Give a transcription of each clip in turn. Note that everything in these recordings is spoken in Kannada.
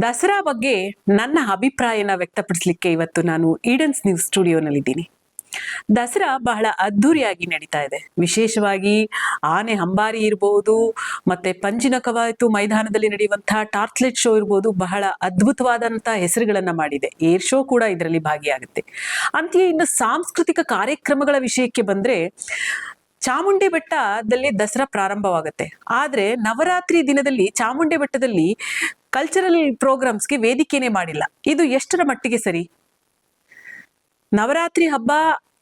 ದಸರಾ ಬಗ್ಗೆ ನನ್ನ ಅಭಿಪ್ರಾಯನ ವ್ಯಕ್ತಪಡಿಸಲಿಕ್ಕೆ ಇವತ್ತು ನಾನು ಈಡನ್ಸ್ ನ್ಯೂಸ್ ಸ್ಟುಡಿಯೋನಲ್ಲಿದ್ದೀನಿ. ದಸರಾ ಬಹಳ ಅದ್ಧೂರಿಯಾಗಿ ನಡೀತಾ ಇದೆ. ವಿಶೇಷವಾಗಿ ಆನೆ ಹಂಬಾರಿ ಇರಬಹುದು ಮತ್ತೆ ಪಂಜಿನ ಕವಾಯತು ಮೈದಾನದಲ್ಲಿ ನಡೆಯುವಂತಹ ಟಾರ್ಚ್ಲೆಟ್ ಶೋ ಇರಬಹುದು ಬಹಳ ಅದ್ಭುತವಾದಂತಹ ಹೆಸರುಗಳನ್ನ ಮಾಡಿದೆ. ಏರ್ ಶೋ ಕೂಡ ಇದರಲ್ಲಿ ಭಾಗಿಯಾಗುತ್ತೆ. ಅಂತೆಯೇ ಇನ್ನು ಸಾಂಸ್ಕೃತಿಕ ಕಾರ್ಯಕ್ರಮಗಳ ವಿಷಯಕ್ಕೆ ಬಂದ್ರೆ ಚಾಮುಂಡಿ ಬೆಟ್ಟದಲ್ಲಿ ದಸರಾ ಪ್ರಾರಂಭವಾಗುತ್ತೆ. ಆದ್ರೆ ನವರಾತ್ರಿ ದಿನದಲ್ಲಿ ಚಾಮುಂಡಿ ಬೆಟ್ಟದಲ್ಲಿ ಕಲ್ಚರಲ್ ಪ್ರೋಗ್ರಾಮ್ಸ್ಗೆ ವೇದಿಕೆನೇ ಮಾಡಿಲ್ಲ. ಇದು ಎಷ್ಟರ ಮಟ್ಟಿಗೆ ಸರಿ? ನವರಾತ್ರಿ ಹಬ್ಬ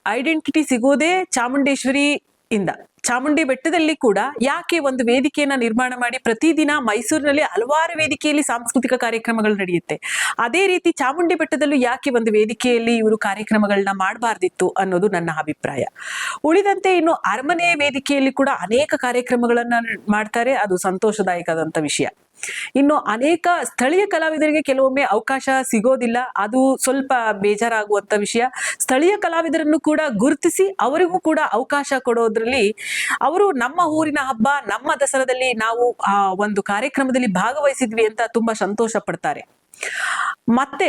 ಐಡೆಂಟಿಟಿ ಸಿಗೋದೇ ಚಾಮುಂಡೇಶ್ವರಿ ಇಂದ. ಚಾಮುಂಡಿ ಬೆಟ್ಟದಲ್ಲಿ ಕೂಡ ಯಾಕೆ ಒಂದು ವೇದಿಕೆಯನ್ನ ನಿರ್ಮಾಣ ಮಾಡಿ ಪ್ರತಿದಿನ ಮೈಸೂರಿನಲ್ಲಿ ಹಲವಾರು ವೇದಿಕೆಯಲ್ಲಿ ಸಾಂಸ್ಕೃತಿಕ ಕಾರ್ಯಕ್ರಮಗಳು ನಡೆಯುತ್ತೆ? ಅದೇ ರೀತಿ ಚಾಮುಂಡಿ ಬೆಟ್ಟದಲ್ಲೂ ಯಾಕೆ ಒಂದು ವೇದಿಕೆಯಲ್ಲಿ ಇವರು ಕಾರ್ಯಕ್ರಮಗಳನ್ನ ಮಾಡಬಾರ್ದಿತ್ತು ಅನ್ನೋದು ನನ್ನ ಅಭಿಪ್ರಾಯ. ಉಳಿದಂತೆ ಇನ್ನು ಅರಮನೆ ವೇದಿಕೆಯಲ್ಲಿ ಕೂಡ ಅನೇಕ ಕಾರ್ಯಕ್ರಮಗಳನ್ನ ಮಾಡ್ತಾರೆ. ಅದು ಸಂತೋಷದಾಯಕದಂತ ವಿಷಯ. ಇನ್ನು ಅನೇಕ ಸ್ಥಳೀಯ ಕಲಾವಿದರಿಗೆ ಕೆಲವೊಮ್ಮೆ ಅವಕಾಶ ಸಿಗೋದಿಲ್ಲ. ಅದು ಸ್ವಲ್ಪ ಬೇಜಾರಾಗುವಂತ ವಿಷಯ. ಸ್ಥಳೀಯ ಕಲಾವಿದರನ್ನು ಕೂಡ ಗುರುತಿಸಿ ಅವರಿಗೂ ಕೂಡ ಅವಕಾಶ ಕೊಡೋದ್ರಲ್ಲಿ ಅವರು ನಮ್ಮ ಊರಿನ ಹಬ್ಬ, ನಮ್ಮ ದಸರಾದಲ್ಲಿ ನಾವು ಆ ಒಂದು ಕಾರ್ಯಕ್ರಮದಲ್ಲಿ ಭಾಗವಹಿಸಿದ್ವಿ ಅಂತ ತುಂಬಾ ಸಂತೋಷ ಪಡ್ತಾರೆ. ಮತ್ತೆ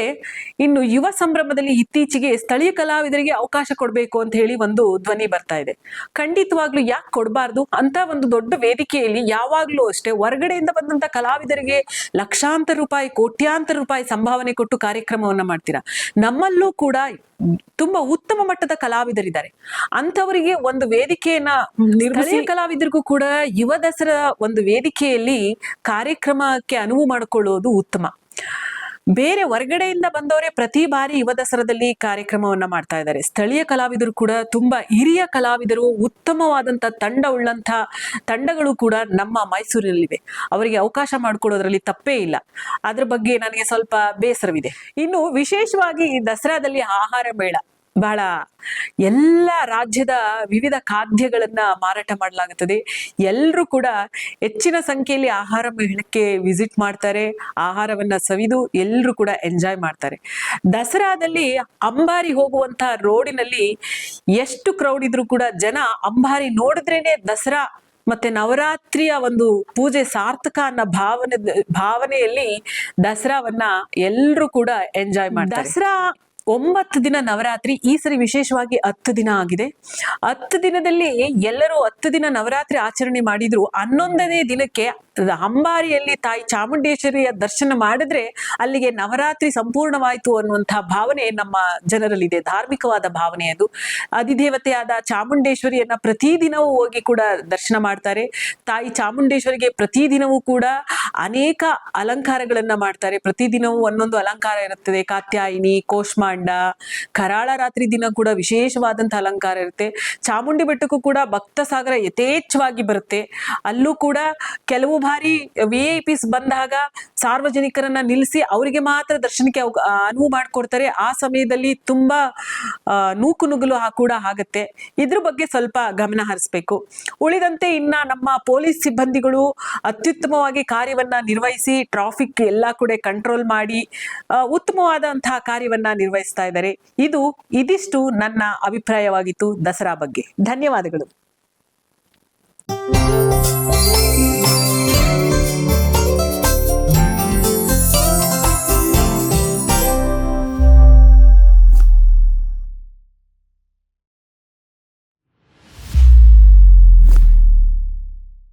ಇನ್ನು ಯುವ ಸಂಭ್ರಮದಲ್ಲಿ ಇತ್ತೀಚೆಗೆ ಸ್ಥಳೀಯ ಕಲಾವಿದರಿಗೆ ಅವಕಾಶ ಕೊಡಬೇಕು ಅಂತ ಹೇಳಿ ಒಂದು ಧ್ವನಿ ಬರ್ತಾ ಇದೆ. ಖಂಡಿತವಾಗ್ಲೂ ಯಾಕೆ ಕೊಡಬಾರ್ದು? ಅಂತ ಒಂದು ದೊಡ್ಡ ವೇದಿಕೆಯಲ್ಲಿ ಯಾವಾಗ್ಲೂ ಅಷ್ಟೇ ಹೊರಗಡೆಯಿಂದ ಬಂದಂತ ಕಲಾವಿದರಿಗೆ ಲಕ್ಷಾಂತರ ರೂಪಾಯಿ, ಕೋಟ್ಯಾಂತರ ರೂಪಾಯಿ ಸಂಭಾವನೆ ಕೊಟ್ಟು ಕಾರ್ಯಕ್ರಮವನ್ನ ಮಾಡ್ತೀರಾ? ನಮ್ಮಲ್ಲೂ ಕೂಡ ತುಂಬಾ ಉತ್ತಮ ಮಟ್ಟದ ಕಲಾವಿದರಿದ್ದಾರೆ. ಅಂತವರಿಗೆ ಒಂದು ವೇದಿಕೆಯನ್ನ ನಿರ್ಮಿಸಿ ಕಲಾವಿದರಿಗೂ ಕೂಡ ಯುವ ದಸರಾ ಒಂದು ವೇದಿಕೆಯಲ್ಲಿ ಕಾರ್ಯಕ್ರಮಕ್ಕೆ ಅನುವು ಮಾಡಿಕೊಳ್ಳೋದು ಉತ್ತಮ. ಬೇರೆ ಹೊರಗಡೆಯಿಂದ ಬಂದವರೇ ಪ್ರತಿ ಬಾರಿ ಯುವ ದಸರಾದಲ್ಲಿ ಕಾರ್ಯಕ್ರಮವನ್ನ ಮಾಡ್ತಾ ಇದ್ದಾರೆ. ಸ್ಥಳೀಯ ಕಲಾವಿದರು ಕೂಡ ತುಂಬಾ ಹಿರಿಯ ಕಲಾವಿದರು, ಉತ್ತಮವಾದಂತ ತಂಡ ಉಳ್ಳಂತ ತಂಡಗಳು ಕೂಡ ನಮ್ಮ ಮೈಸೂರಿನಲ್ಲಿವೆ. ಅವರಿಗೆ ಅವಕಾಶ ಮಾಡಿಕೊಡೋದ್ರಲ್ಲಿ ತಪ್ಪೇ ಇಲ್ಲ. ಅದ್ರ ಬಗ್ಗೆ ನನಗೆ ಸ್ವಲ್ಪ ಬೇಸರವಿದೆ. ಇನ್ನು ವಿಶೇಷವಾಗಿ ಈ ದಸರಾದಲ್ಲಿ ಆಹಾರ ಮೇಳ. ಬಹಳ ಎಲ್ಲ ರಾಜ್ಯದ ವಿವಿಧ ಖಾದ್ಯಗಳನ್ನ ಮಾರಾಟ ಮಾಡಲಾಗುತ್ತದೆ. ಎಲ್ಲರೂ ಕೂಡ ಹೆಚ್ಚಿನ ಸಂಖ್ಯೆಯಲ್ಲಿ ಆಹಾರ ಮೇಳಕ್ಕೆ ವಿಸಿಟ್ ಮಾಡ್ತಾರೆ, ಆಹಾರವನ್ನ ಸವಿದು ಎಲ್ಲರೂ ಕೂಡ ಎಂಜಾಯ್ ಮಾಡ್ತಾರೆ. ದಸರಾದಲ್ಲಿ ಅಂಬಾರಿ ಹೋಗುವಂತಹ ರೋಡಿನಲ್ಲಿ ಎಷ್ಟು ಕ್ರೌಡ್ ಇದ್ರು ಕೂಡ ಜನ ಅಂಬಾರಿ ನೋಡಿದ್ರೇನೆ ದಸರಾ ಮತ್ತೆ ನವರಾತ್ರಿಯ ಒಂದು ಪೂಜೆ ಸಾರ್ಥಕ ಅನ್ನೋ ಭಾವನೆ, ಭಾವನೆಯಲ್ಲಿ ದಸರಾವನ್ನ ಎಲ್ಲರೂ ಕೂಡ ಎಂಜಾಯ್ ಮಾಡ್ತಾರೆ. ದಸರಾ ಒಂಬತ್ತು ದಿನ ನವರಾತ್ರಿ, ಈ ಸರಿ ವಿಶೇಷವಾಗಿ ಹತ್ತು ದಿನ ಆಗಿದೆ. ಹತ್ತು ದಿನದಲ್ಲಿ ಎಲ್ಲರೂ ಹತ್ತು ದಿನ ನವರಾತ್ರಿ ಆಚರಣೆ ಮಾಡಿದ್ರು. ಹನ್ನೊಂದನೇ ದಿನಕ್ಕೆ ಅಂಬಾರಿಯಲ್ಲಿ ತಾಯಿ ಚಾಮುಂಡೇಶ್ವರಿಯ ದರ್ಶನ ಮಾಡಿದ್ರೆ ಅಲ್ಲಿಗೆ ನವರಾತ್ರಿ ಸಂಪೂರ್ಣವಾಯಿತು ಅನ್ನುವಂತಹ ಭಾವನೆ ನಮ್ಮ ಜನರಲ್ಲಿದೆ. ಧಾರ್ಮಿಕವಾದ ಭಾವನೆ ಅದು. ಅಧಿದೇವತೆಯಾದ ಚಾಮುಂಡೇಶ್ವರಿಯನ್ನ ಪ್ರತಿದಿನವೂ ಹೋಗಿ ಕೂಡ ದರ್ಶನ ಮಾಡ್ತಾರೆ. ತಾಯಿ ಚಾಮುಂಡೇಶ್ವರಿಗೆ ಪ್ರತಿದಿನವೂ ಕೂಡ ಅನೇಕ ಅಲಂಕಾರಗಳನ್ನ ಮಾಡ್ತಾರೆ. ಪ್ರತಿದಿನವೂ ಒಂದೊಂದು ಅಲಂಕಾರ ಇರುತ್ತದೆ. ಕಾತ್ಯಾಯಿನಿ, ಕೋಷ್ಮಾಂಡ, ಕರಾಳ ರಾತ್ರಿ ದಿನ ಕೂಡ ವಿಶೇಷವಾದಂತಹ ಅಲಂಕಾರ ಇರುತ್ತೆ. ಚಾಮುಂಡಿ ಬೆಟ್ಟಕ್ಕೂ ಕೂಡ ಭಕ್ತ ಸಾಗರ ಯಥೇಚ್ಛವಾಗಿ ಬರುತ್ತೆ. ಅಲ್ಲೂ ಕೂಡ ಕೆಲವು ಬಾರಿ ವಿ ಐ ಬಂದಾಗ ಸಾರ್ವಜನಿಕರನ್ನ ನಿಲ್ಲಿಸಿ ಅವರಿಗೆ ಮಾತ್ರ ದರ್ಶನಕ್ಕೆ ಅನುವು ಮಾಡಿಕೊಡ್ತಾರೆ. ಆ ಸಮಯದಲ್ಲಿ ತುಂಬಾ ನೂಕು ನುಗ್ಗಲು ಕೂಡ ಆಗತ್ತೆ. ಇದ್ರ ಬಗ್ಗೆ ಸ್ವಲ್ಪ ಗಮನ ಹರಿಸ್ಬೇಕು. ಉಳಿದಂತೆ ಇನ್ನ ನಮ್ಮ ಪೊಲೀಸ್ ಸಿಬ್ಬಂದಿಗಳು ಅತ್ಯುತ್ತಮವಾಗಿ ಕಾರ್ಯವನ್ನ ನಿರ್ವಹಿಸಿ ಟ್ರಾಫಿಕ್ ಎಲ್ಲ ಕೂಡ ಕಂಟ್ರೋಲ್ ಮಾಡಿ ಉತ್ತಮವಾದಂತಹ ಕಾರ್ಯವನ್ನ ನಿರ್ವಹಿಸ್ತಾ ಇದ್ದಾರೆ. ಇದು ಇದಿಷ್ಟು ನನ್ನ ಅಭಿಪ್ರಾಯವಾಗಿತ್ತು ದಸರಾ ಬಗ್ಗೆ. ಧನ್ಯವಾದಗಳು.